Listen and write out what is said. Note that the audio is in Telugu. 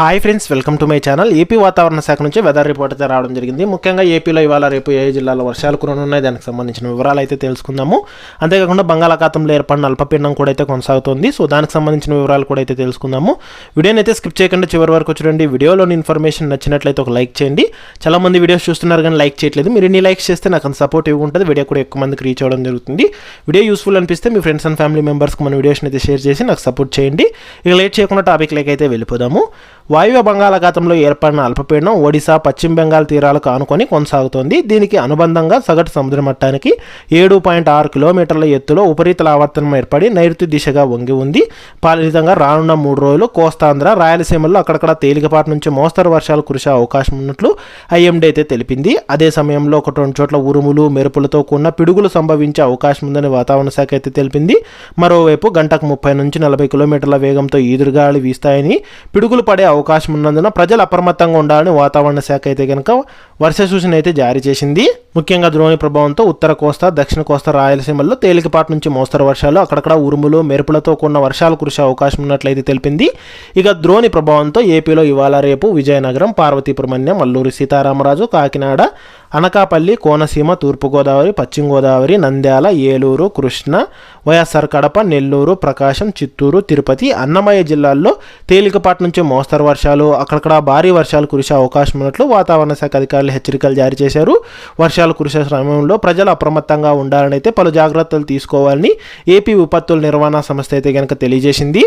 Hi friends welcome to my channel. AP వాతావరణ శాఖ నుంచి వెదర్ రిపోర్ట్ అయితే రావడం జరిగింది. ముఖ్యంగా ఏపీలో ఇవాళ రేపు ఏ జిల్లాలో వర్షాలు కురనున్నాయి దానికి సంబంధించిన వివరాలు అయితే తెలుసుకుందాము. అంతేకాకుండా బంగాళాఖాతంలో ఏర్పడిన అల్పపీడనం కూడా అయితే కొనసాగుతుంది. సో దానికి సంబంధించిన వివరాలు కూడా అయితే తెలుసుకుందాము. వీడియోని అయితే స్కిప్ చేయకుండా చివరి వరకు చూడండి. వీడియోలోని ఇన్ఫర్మేషన్ నచ్చినట్లయితే ఒక లైక్ చేయండి. చాలా మంది వీడియోస్ చూస్తున్నారు కానీ లైక్ చేయట్లేదు. మీరు ఇన్ని లైక్స్ చేస్తే నాకు అంత సపోర్ట్ ఉంటుంది. వీడియో కూడా ఎక్కువ మందికి రీచ్ అవ్వడం జరుగుతుంది. వీడియో యూస్ఫుల్ అనిపిస్తే మీ ఫ్రెండ్స్ అండ్ ఫ్యామిలీ మెంబర్స్కి మన వీడియోస్ని అయితే షేర్ చేసి నాకు సపోర్ట్ చేయండి. ఇక లేట్ చేయకుండా టాపిక్లోకి అయితే వెళ్ళిపోదాము. వాయువ్య బంగాళాఖాతంలో ఏర్పడిన అల్పపీడనం ఒడిశా పశ్చిమ బెంగాల్ తీరాలకు ఆనుకొని కొనసాగుతోంది. దీనికి అనుబంధంగా సగటు సముద్ర మట్టానికి ఏడు పాయింట్ ఆరు కిలోమీటర్ల ఎత్తులో ఉపరితల ఆవర్తనం ఏర్పడి నైరుతి దిశగా వంగి ఉంది. ఫలితంగా రానున్న మూడు రోజులు కోస్తాంధ్ర రాయలసీమల్లో అక్కడక్కడ తేలికపాటి నుంచి మోస్తరు వర్షాలు కురిసే అవకాశం ఉన్నట్లు ఐఎండీ అయితే తెలిపింది. అదే సమయంలో ఒక రెండు చోట్ల ఉరుములు మెరుపులతో కూడిన పిడుగులు సంభవించే అవకాశం ఉందని వాతావరణ శాఖ అయితే తెలిపింది. మరోవైపు గంటకు ముప్పై నుంచి నలభై కిలోమీటర్ల వేగంతో ఈదురుగాలి వీస్తాయని పిడుగులు పడే అవకాశం ఉన్నందున ప్రజలు అప్రమత్తంగా ఉండాలని వాతావరణ శాఖ అయితే కనుక వర్ష సూచన అయితే జారీ చేసింది. ముఖ్యంగా ద్రోణి ప్రభావంతో ఉత్తర కోస్తా దక్షిణ కోస్తా రాయలసీమల్లో తేలికపాటి నుంచి మోస్తరు వర్షాలు అక్కడక్కడ ఉరుములు మెరుపులతో కూడిన వర్షాలు కురిసే అవకాశం ఉన్నట్లయితే తెలిపింది. ఇక ద్రోణి ప్రభావంతో ఏపీలో ఇవాళ రేపు విజయనగరం పార్వతీపురమణ్యం అల్లూరి సీతారామరాజు కాకినాడ అనకాపల్లి కోనసీమ తూర్పుగోదావరి పశ్చిమ గోదావరి నంద్యాల ఏలూరు కృష్ణ వైఎస్ఆర్ కడప నెల్లూరు ప్రకాశం చిత్తూరు తిరుపతి అన్నమయ్య జిల్లాల్లో తేలికపాటి నుంచి మోస్తరు వర్షాలు అక్కడక్కడ భారీ వర్షాలు కురిసే అవకాశం ఉన్నట్లు వాతావరణ శాఖ అధికారులు అధికారులు హెచ్చరికలు జారీ చేశారు. వర్షాలు కురిసే సమయంలో ప్రజలు అప్రమత్తంగా ఉండాలని అయితే పలు జాగ్రత్తలు తీసుకోవాలని ఏపీ విపత్తుల నిర్వహణ సంస్థ అయితే కనుక తెలియజేసింది.